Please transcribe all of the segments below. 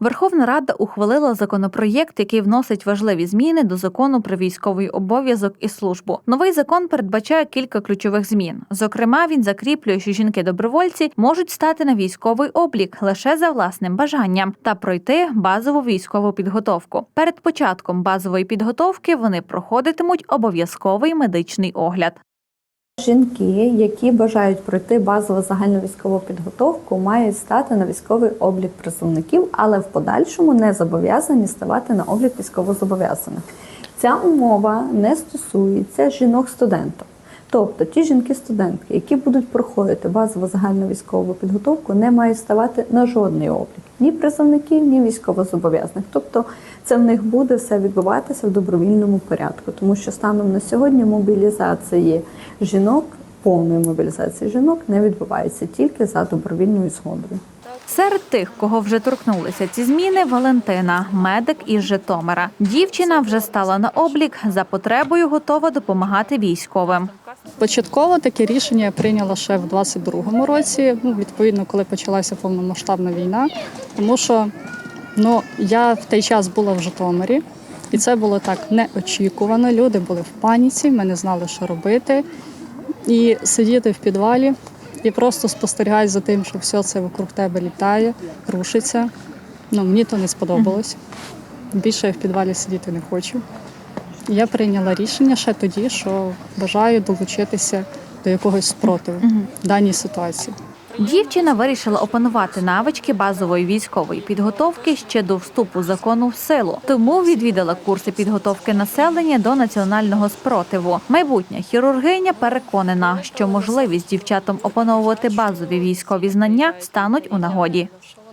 Верховна Рада ухвалила законопроєкт, який вносить важливі зміни до закону про військовий обов'язок і службу. Новий закон передбачає кілька ключових змін. Зокрема, він закріплює, що жінки-добровольці можуть стати на військовий облік лише за власним бажанням та пройти базову військову підготовку. Перед початком базової підготовки вони проходитимуть обов'язковий медичний огляд. Жінки, які бажають пройти базову загальну військову підготовку, мають стати на військовий облік призовників, але в подальшому не зобов'язані ставати на облік військовозобов'язаних. Ця умова не стосується жінок-студентів. Тобто ті жінки-студентки, які будуть проходити базову загальну військову підготовку, не мають ставати на жодний облік ні призовників, ні військовозобов'язаних. Тобто це в них буде все відбуватися в добровільному порядку, тому що станом на сьогодні мобілізації жінок, повної мобілізації жінок не відбувається тільки за добровільною згодою. Серед тих, кого вже торкнулися ці зміни, Валентина, медик із Житомира. Дівчина вже стала на облік за потребою, готова допомагати військовим. Початково таке рішення я прийняла ще в 22-му році, ну, відповідно, коли почалася повномасштабна війна. Тому що ну, я в той час була в Житомирі, і це було так неочікувано. Люди були в паніці, ми не знали, що робити. І сидіти в підвалі і просто спостерігаєш за тим, що все це вокруг тебе літає, рушиться. Ну, мені то не сподобалось. Більше я в підвалі сидіти не хочу. Я прийняла рішення ще тоді, що бажаю долучитися до якогось спротиву в даній ситуації. Дівчина вирішила опанувати навички базової військової підготовки ще до вступу закону в силу. Тому відвідала курси підготовки населення до національного спротиву. Майбутня хірургиня переконана, що можливість дівчатам опановувати базові військові знання стануть у нагоді.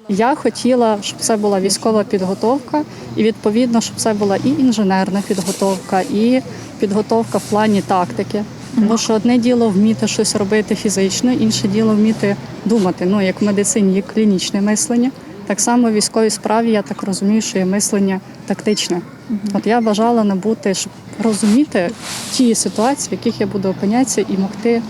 Я хотіла, щоб це була військова підготовка, і відповідно, щоб це була і інженерна підготовка, і підготовка в плані тактики. Тому що одне діло вміти щось робити фізично, інше діло вміти думати. Ну як в медицині є клінічне мислення, так само в військовій справі я так розумію, що є мислення тактичне. От я бажала набути, щоб розуміти ті ситуації, в яких я буду опинятися, і могти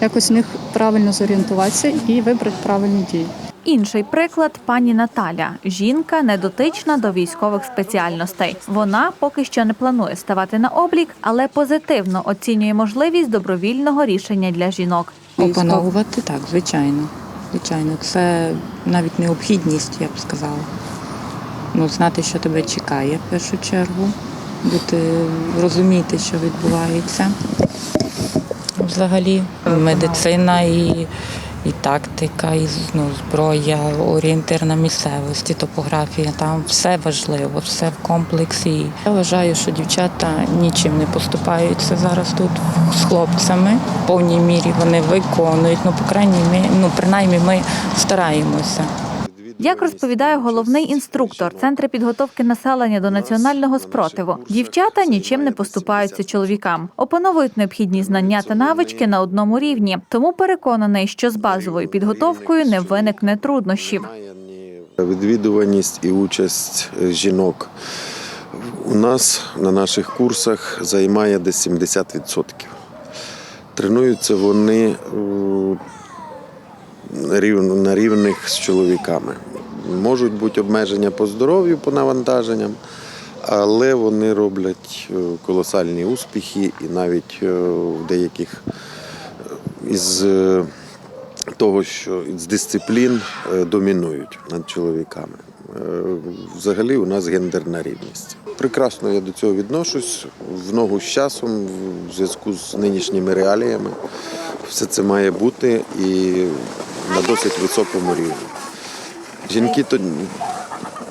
якось в них правильно зорієнтуватися і вибрати правильні дії. Інший приклад пані Наталя. Жінка недотична до військових спеціальностей. Вона поки що не планує ставати на облік, але позитивно оцінює можливість добровільного рішення для жінок. Опановувати так, звичайно. Звичайно, це навіть необхідність, я б сказала. Ну, знати, що тебе чекає в першу чергу, бути, розуміти, що відбувається. Взагалі, медицина і, і тактика, і ну, зброя, орієнтир на місцевості, топографія, там все важливо, все в комплексі. Я вважаю, що дівчата нічим не поступаються зараз тут з хлопцями. В повній мірі вони виконують, ну, по крайній мірі, ну, принаймні ми стараємося. Як розповідає головний інструктор Центру підготовки населення до національного спротиву, дівчата нічим не поступаються чоловікам, опановують необхідні знання та навички на одному рівні. Тому переконаний, що з базовою підготовкою не виникне труднощів. Відвідуваність і участь жінок у нас на наших курсах займає десь 70%. Тренуються вони е, на рівних з чоловіками. Можуть бути обмеження по здоров'ю, по навантаженням, але вони роблять е, колосальні успіхи і навіть е, в деяких е, із того, що з дисциплін домінують над чоловіками. Взагалі у нас гендерна рівність. Прекрасно я до цього відношусь в ногу з часом, в зв'язку з нинішніми реаліями. Все це має бути і на досить високому рівні. Жінки то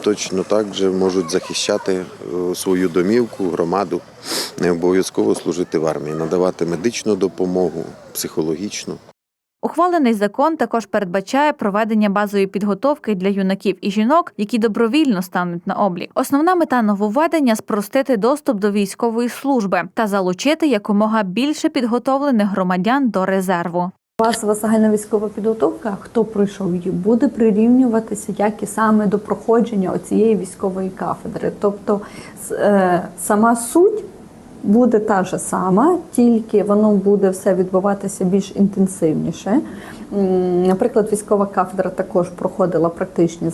точно так же можуть захищати е, свою домівку, громаду, не обов'язково служити в армії, надавати медичну допомогу, психологічну. Ухвалений закон також передбачає проведення базової підготовки для юнаків і жінок, які добровільно стануть на облік. Основна мета нововведення спростити доступ до військової служби та залучити якомога більше підготовлених громадян до резерву. Базова загальна військова підготовка, хто пройшов її, буде прирівнюватися як і саме до проходження оцієї військової кафедри. Тобто е, сама суть буде та ж сама, тільки воно буде все відбуватися більш інтенсивніше. Наприклад, військова кафедра також проходила практичні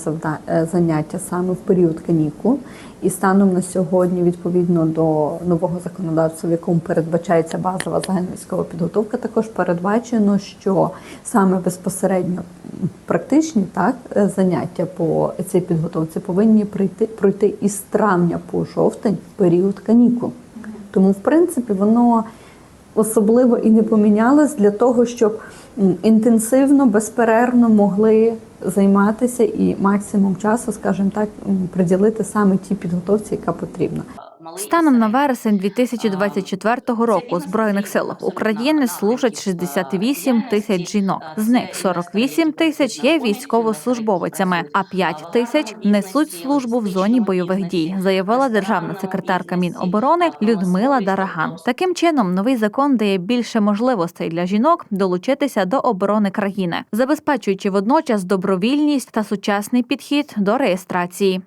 е, заняття саме в період канікул. І станом на сьогодні, відповідно до нового законодавства, в якому передбачається базова загальновійськова підготовка, також передбачено, що саме безпосередньо практичні так е, заняття по цій підготовці повинні прийти пройти із травня по жовтень в період канікул. Тому, в принципі, воно особливо і не помінялось для того, щоб інтенсивно, безперервно могли займатися і максимум часу, скажімо так, приділити саме тій підготовці, яка потрібна. Станом на вересень 2024 року у збройних силах України служать 68 тисяч жінок. З них 48 тисяч є військовослужбовицями, а 5 тисяч несуть службу в зоні бойових дій, заявила державна секретарка Міноборони Людмила Дараган. Таким чином, новий закон дає більше можливостей для жінок долучитися до оборони країни, забезпечуючи водночас добровільність та сучасний підхід до реєстрації.